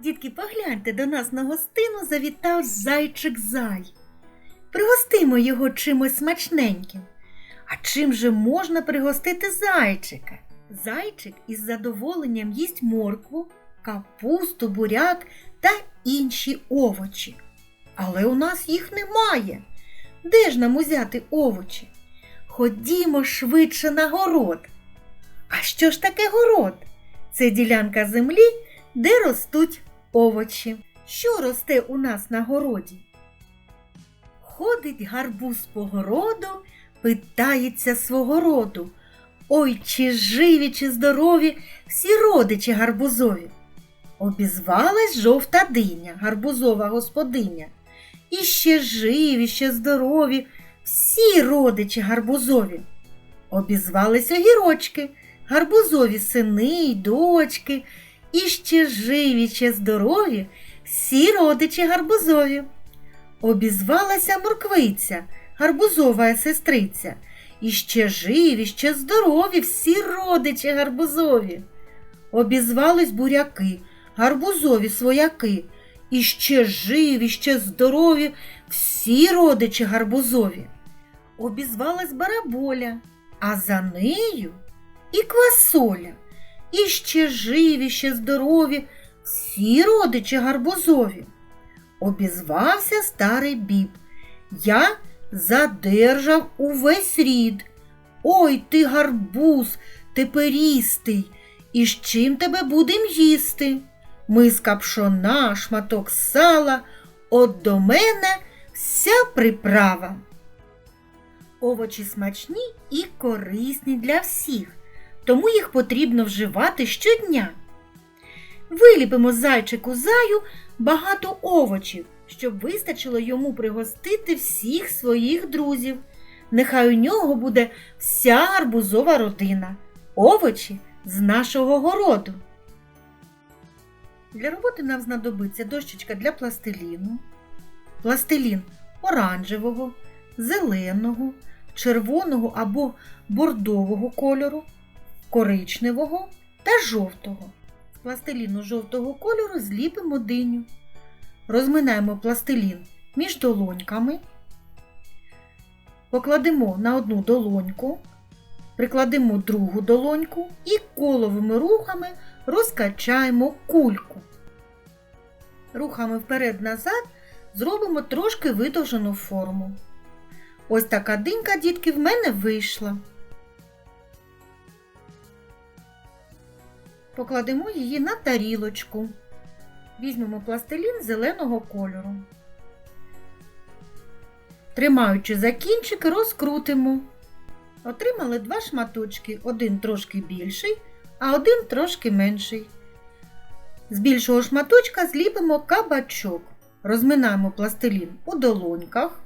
Дітки, погляньте, до нас на гостину завітав зайчик зай. Пригостимо його чимось смачненьким. А чим же можна пригостити зайчика? Зайчик із задоволенням їсть моркву, капусту, буряк та інші овочі. Але у нас їх немає. Де ж нам узяти овочі? Ходімо швидше на город. А що ж таке город? Це ділянка землі, де ростуть овочі. Що росте у нас на городі? Ходить гарбуз по городу, питається свого роду. Ой, чи живі, чи здорові всі родичі гарбузові. Обізвалась жовта диня, гарбузова господиня. І ще живі, ще здорові, всі родичі гарбузові. Обізвались огірочки, гарбузові сини й дочки, і ще живі, ще здорові, всі родичі гарбузові. Обізвалася морквиця, гарбузова сестриця, і ще живі, ще здорові, всі родичі гарбузові. Обізвались буряки, гарбузові свояки, і ще живі, ще здорові, всі родичі гарбузові. Обізвалась бараболя, а за нею і квасоля, і ще живі, ще здорові, всі родичі гарбузові. Обізвався старий біб. Я задержав увесь рід. Ой ти гарбуз, ти перістий, і з чим тебе будем їсти? Миска пшона, шматок сала, от до мене вся приправа. Овочі смачні і корисні для всіх, тому їх потрібно вживати щодня. Виліпимо зайчику заю багато овочів, щоб вистачило йому пригостити всіх своїх друзів. Нехай у нього буде вся арбузова родина, овочі з нашого городу. Для роботи нам знадобиться дощечка для пластиліну, пластилін оранжевого, зеленого, червоного або бордового кольору, коричневого та жовтого. З пластиліну жовтого кольору зліпимо диню. Розминаємо пластилін між долоньками, покладемо на одну долоньку, прикладемо другу долоньку і коловими рухами розкачаємо кульку. Рухами вперед-назад зробимо трошки видовжену форму. Ось така динька, дітки, в мене вийшла. Покладемо її на тарілочку. Візьмемо пластилін зеленого кольору. Тримаючи за кінчики, розкрутимо. Отримали два шматочки, один трошки більший, а один трошки менший. З більшого шматочка зліпимо кабачок. Розминаємо пластилін у долоньках,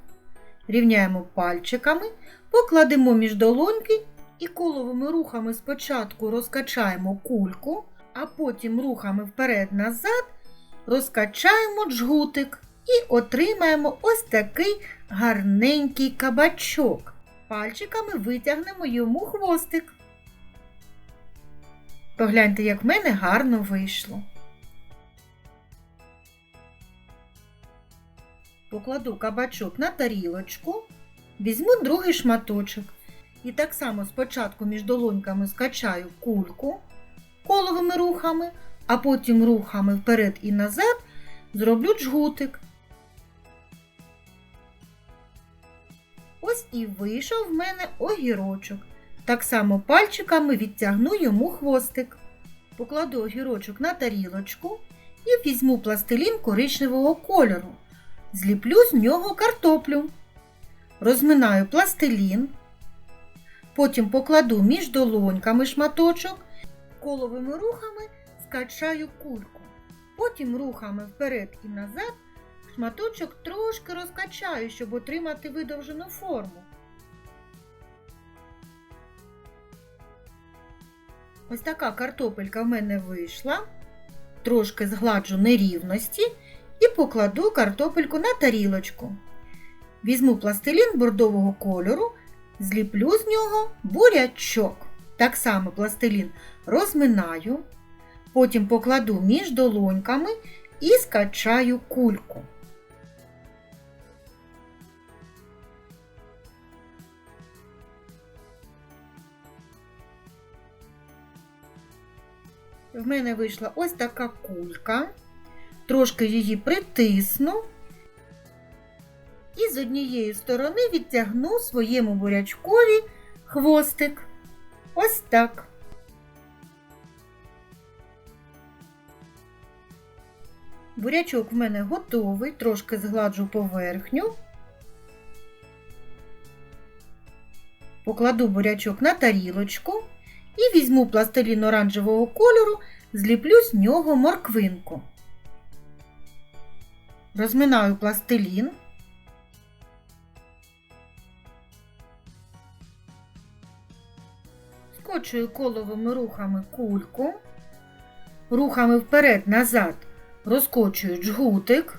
рівняємо пальчиками, покладемо між долоньки і коловими рухами спочатку розкачаємо кульку, а потім рухами вперед-назад розкачаємо джгутик і отримаємо ось такий гарненький кабачок. Пальчиками витягнемо йому хвостик. Погляньте, як в мене гарно вийшло. Покладу кабачок на тарілочку, візьму другий шматочок. І так само спочатку між долоньками скачаю кульку коловими рухами, а потім рухами вперед і назад зроблю джгутик. Ось і вийшов в мене огірочок. Так само пальчиками відтягну йому хвостик. Покладу огірочок на тарілочку і візьму пластилін коричневого кольору. Зліплю з нього картоплю. Розминаю пластилін. Потім покладу між долоньками шматочок, коловими рухами скачаю кульку. Потім рухами вперед і назад шматочок трошки розкачаю, щоб отримати видовжену форму. Ось така картопелька в мене вийшла. Трошки згладжу нерівності і покладу картопельку на тарілочку. Візьму пластилін бордового кольору, зліплю з нього бурячок. Так само пластилін розминаю, потім покладу між долоньками і скачаю кульку. В мене вийшла ось така кулька. Трошки її притисну. І з однієї сторони відтягну своєму бурячкові хвостик. Ось так. Бурячок в мене готовий, трошки згладжу поверхню. Покладу бурячок на тарілочку і візьму пластилін оранжевого кольору, зліплю з нього морквинку. Розминаю пластилін. Скочую коловими рухами кульку, рухами вперед-назад розкочую джгутик.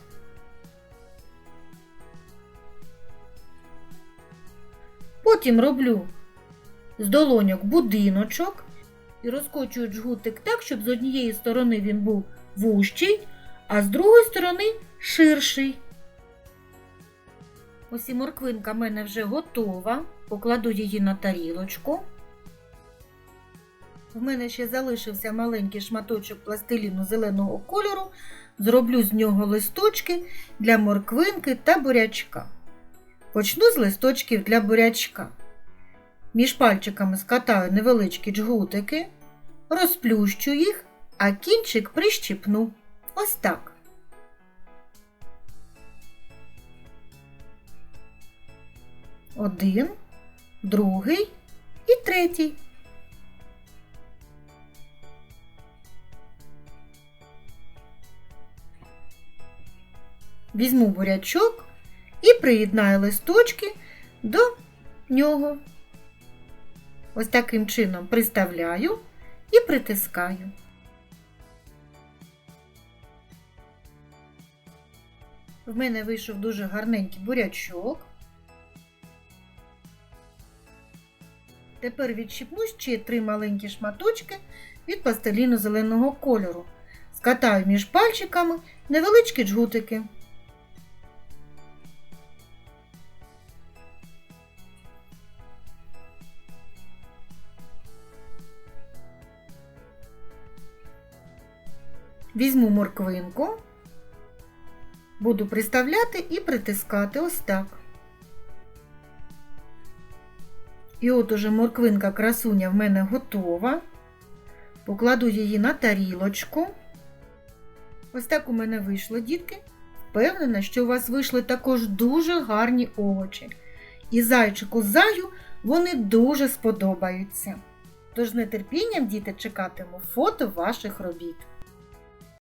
Потім роблю з долоньок будиночок і розкочую джгутик так, щоб з однієї сторони він був вущий, а з другої сторони ширший. Ось і морквинка в мене вже готова. Покладу її на тарілочку. В мене ще залишився маленький шматочок пластиліну зеленого кольору. Зроблю з нього листочки для морквинки та бурячка. Почну з листочків для бурячка. Між пальчиками скатаю невеличкі джгутики, розплющу їх, а кінчик прищіпну. Ось так. Один, другий і третій. Візьму бурячок і приєднаю листочки до нього. Ось таким чином приставляю і притискаю. В мене вийшов дуже гарненький бурячок. Тепер відщипну ще три маленькі шматочки від пластиліну зеленого кольору. Скатаю між пальчиками невеличкі джгутики. Візьму морквинку, буду приставляти і притискати ось так. І от уже морквинка красуня в мене готова. Покладу її на тарілочку. Ось так у мене вийшло, дітки. Впевнена, що у вас вийшли також дуже гарні овочі. І зайчику заю вони дуже сподобаються. Тож з нетерпінням, діти, чекатиму фото ваших робіт.